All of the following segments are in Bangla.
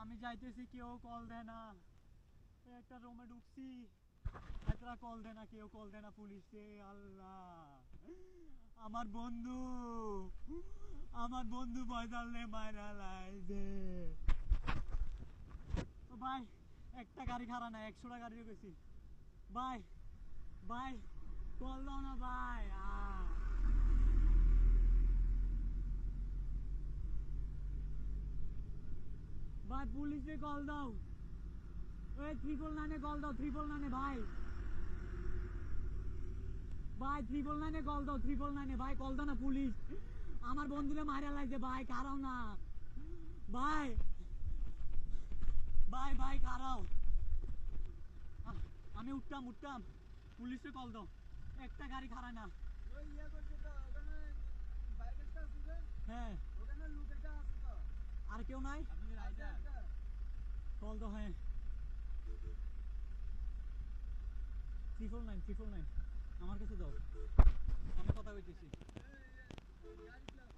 আমি যাইতেছি, কেউ কল দেয় না। একটা রুমে ঢুকছি, একটা কল দেয় না, কেউ কল দেয় না পুলিশে আল্লাহ। আমার বন্ধু আমার বন্ধু বয়দালে লাইছে। ও ভাই, একটা গাড়ি খারাপ না একশোটা গাড়ি গেছি ভাই ভাই কল দাও না ভাই। ভাই, পুলিশে কল দাও। ওই নাইনে কল দাও নাইনে ভাই। ভাই নাইনে কল দাও নাইনে ভাই কল দাও না পুলিশ। আমার বন্ধুরে মারা লাগছে, ভাই কারাও না। ভাই ভাই ভাই কারাও আমি উঠতাম উঠতাম। পুলিশে কল দাও। একটা গাড়ি খারায় না। হ্যাঁ। আর কেউ নাই? আছে একটা। কল দাও হ্যাঁ ট্রিপল নাইন ট্রিপল নাইন আমার কাছে দাও। আমি কথা কইতেছি। এই, এই, গাড়ি চালাও।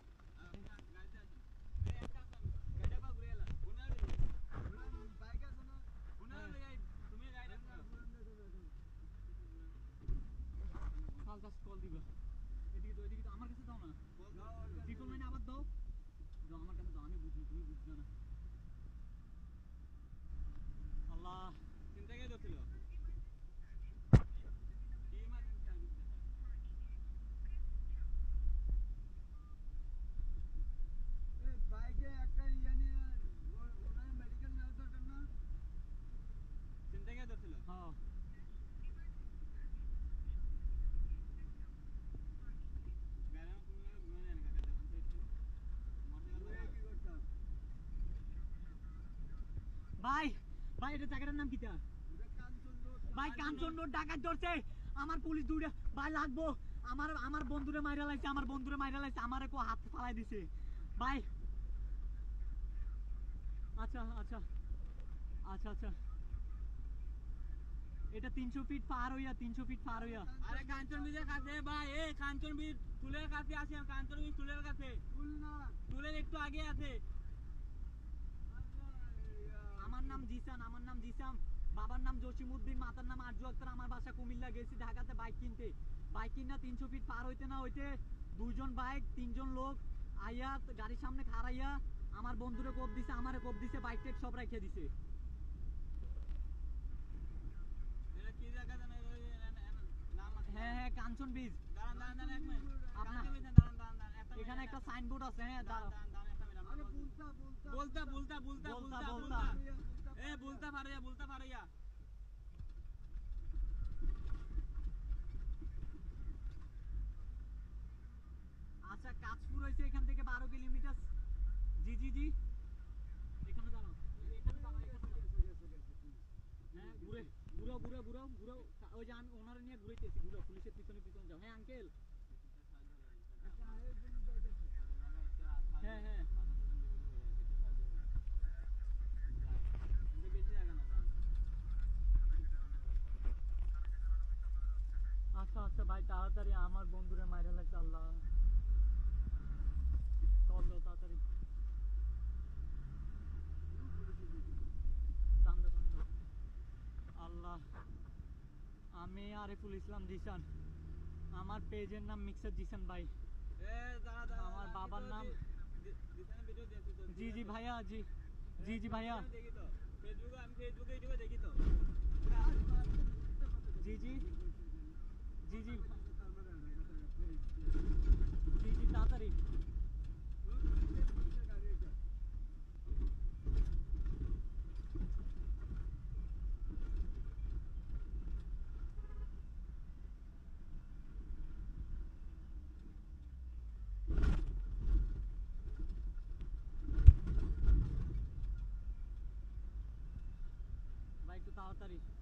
ওখানে বাইক আছে না? ফালতাস কল দিবা। এদিকে তো এদিকে তো আমার কাছে দাও না। দাও, ওর কাছে ট্রিপল নাইন আবার দাও। দাও আমার কাছে দাও। আমি বুঝি তুমি বুঝছ না আল্লাহ এই বাইকে একটা ইয়ে নিয়ে ও- ওখানে মেডিকেল নেওয়া দরকার না? হ্যাঁ ওই কি করতাম? ভাই ভাই এটা জায়গাটার নাম কিটা। ভাই কাঞ্চন রোড ডাকাত ধরছে। আমার পুলিশ দূরে ভাই লাগবো। আমার আমার বন্ধুরে মাইরা লাইছে আমার বন্ধুরে মাইরা লাইছে আমারে কো হাত ফালাই দিছে। ভাই। আচ্ছা আচ্ছা। আচ্ছা আচ্ছা। এটা তিনশো ফিট পার হইয়া তিনশো ফিট পার হইয়া। আরে কাঞ্চন বীজের কাছে ভাই এই কাঞ্চন বীজ তুলের কাছে আছে কাঞ্চন বীজ তুলের কাছে। ফুল না। তুলের একটু আগে আছে। আমার নাম জিসান আমার নাম জিসাম। বাবার নাম জসিমউদ্দিন মাতার নাম আরজু আক্তার। আমার বাসা কুমিল্লা গেছি ঢাকাতে বাইক কিনতে। বাইক কিনা তিনশো ফিট পার হইতে না হইতে দুইজন বাইক তিনজন লোক আইয়া গাড়ির সামনে খাড়াইয়া আমার বন্ধুরে কোপ দিছে আমারে কোপ দিছে বাইক টেক সব রেখে দিছে। হ্যাঁ হ্যাঁ কাঞ্চন বীজ এখানে একটা সাইনবোর্ড আছে হ্যাঁ দাঁড়ান, বলতা, বলতা বলতা। বলতা বুলতা, বুলতা। এ বলতা পারিয়া বলতা পারিয়া আচ্ছা কাজপুর হয়েছে এখান থেকে বারো কিলোমিটার। জি জি জি। এখানে দাঁড়াও। আচ্ছা আচ্ছা ভাই, তাড়াতাড়ি আমার বন্ধুরে মাইরা লাগছে, আল্লাহ। কল দাও তাড়াতাড়ি আল্লাহ আমি আরিফুল ইসলাম জিসান আমার পেজের নাম মিক্সার জিসান ভাই। আমার বাবার নাম? দিশানে তো, জি জি ভাইয়া জি। জি জি ভাইয়া। জি জি। জি জি জি তাড়াতাড়ি ভাই একটু তাড়াতাড়ি।